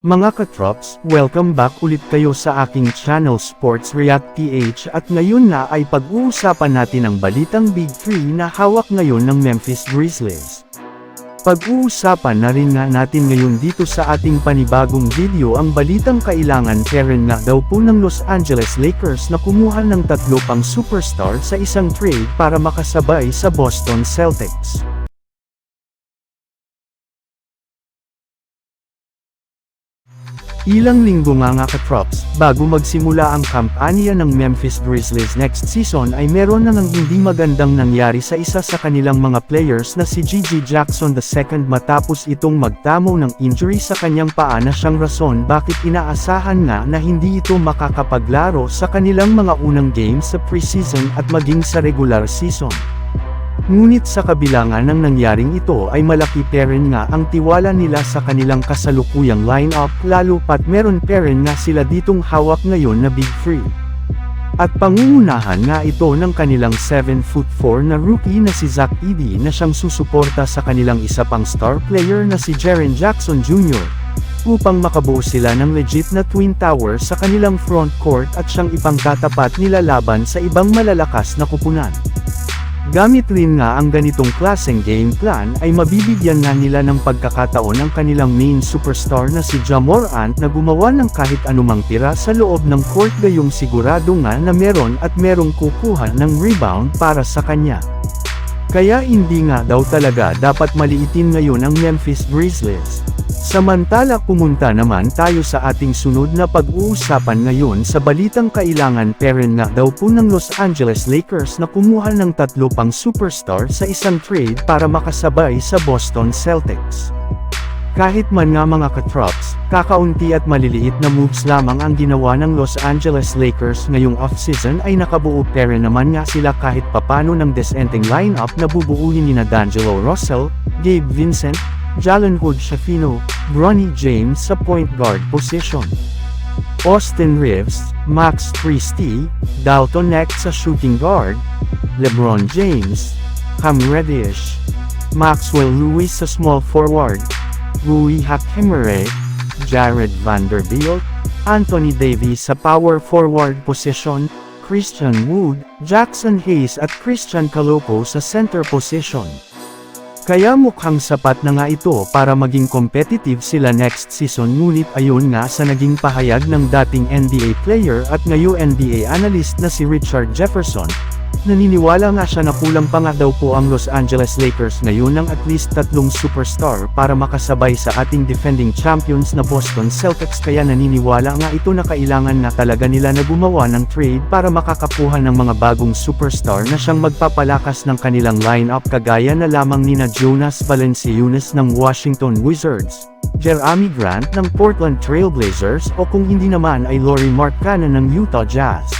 Mga katrops, welcome back ulit kayo sa aking channel Sports React PH at ngayon na ay pag-uusapan natin ang balitang Big 3 na hawak ngayon ng Memphis Grizzlies. Pag-uusapan na rin nga natin ngayon dito sa ating panibagong video ang balitang kailangan Karen nga daw po ng Los Angeles Lakers na kumuha ng tatlo pang superstar sa isang trade para makasabay sa Boston Celtics. Ilang linggo nga nga ka-Trops, bago magsimula ang kampanya ng Memphis Grizzlies next season ay meron na ng hindi magandang nangyari sa isa sa kanilang mga players na si Gigi Jackson II matapos itong magtamo ng injury sa kanyang paa na siyang rason bakit inaasahan nga na hindi ito makakapaglaro sa kanilang mga unang games sa preseason at maging sa regular season. Ngunit sa kabilangan ng nangyaring ito ay malaki pa rin nga ang tiwala nila sa kanilang kasalukuyang lineup lalo pat meron pa rin nga sila ditong hawak ngayon na Big Free. At pangungunahan nga ito ng kanilang 7 foot 4 na rookie na si Zach Edey na siyang susuporta sa kanilang isa pang star player na si Jaren Jackson Jr. upang makabuo sila ng legit na twin tower sa kanilang front court at siyang ipangtatapat nila laban sa ibang malalakas na kupunan. Gamit rin nga ang ganitong klaseng game plan ay mabibigyan nga nila ng pagkakataon ang kanilang main superstar na si Jamorant na gumawa ng kahit anumang tira sa loob ng court gayong sigurado nga na meron at merong kukuha ng rebound para sa kanya. Kaya hindi nga daw talaga dapat maliitin ngayon ang Memphis Grizzlies. Samantala pumunta naman tayo sa ating sunod na pag-uusapan ngayon sa balitang kailangan peren nga daw po ng Los Angeles Lakers na kumuha ng tatlo pang superstar sa isang trade para makasabay sa Boston Celtics. Kahit man nga mga katrops, kakaunti at maliliit na moves lamang ang ginawa ng Los Angeles Lakers ngayong offseason ay nakabuo pere naman nga sila kahit papano ng descending lineup na bubuuin ni na D'Angelo Russell, Gabe Vincent, Jalen Hood Shafino, Bronny James sa point guard position. Austin Reeves, Max Christie, Dalton Neck sa shooting guard, LeBron James, Cam Reddish, Maxwell Lewis sa small forward, Rui Hachimere, Jared Vanderbilt, Anthony Davis sa power forward position, Christian Wood, Jackson Hayes at Christian Caloco sa center position. Kaya mukhang sapat na nga ito para maging competitive sila next season ngunit ayon nga sa naging pahayag ng dating NBA player at ngayon NBA analyst na si Richard Jefferson, naniniwala nga siya na kulang pa nga daw po ang Los Angeles Lakers ngayon ng at least tatlong superstar para makasabay sa ating defending champions na Boston Celtics kaya naniniwala nga ito na kailangan na talaga nila na gumawa ng trade para makakakuha ng mga bagong superstar na siyang magpapalakas ng kanilang lineup kagaya na lamang nina Jonas Valanciunas ng Washington Wizards, Jeremy Grant ng Portland Trail Blazers o kung hindi naman ay Laurie Markkanen ng Utah Jazz.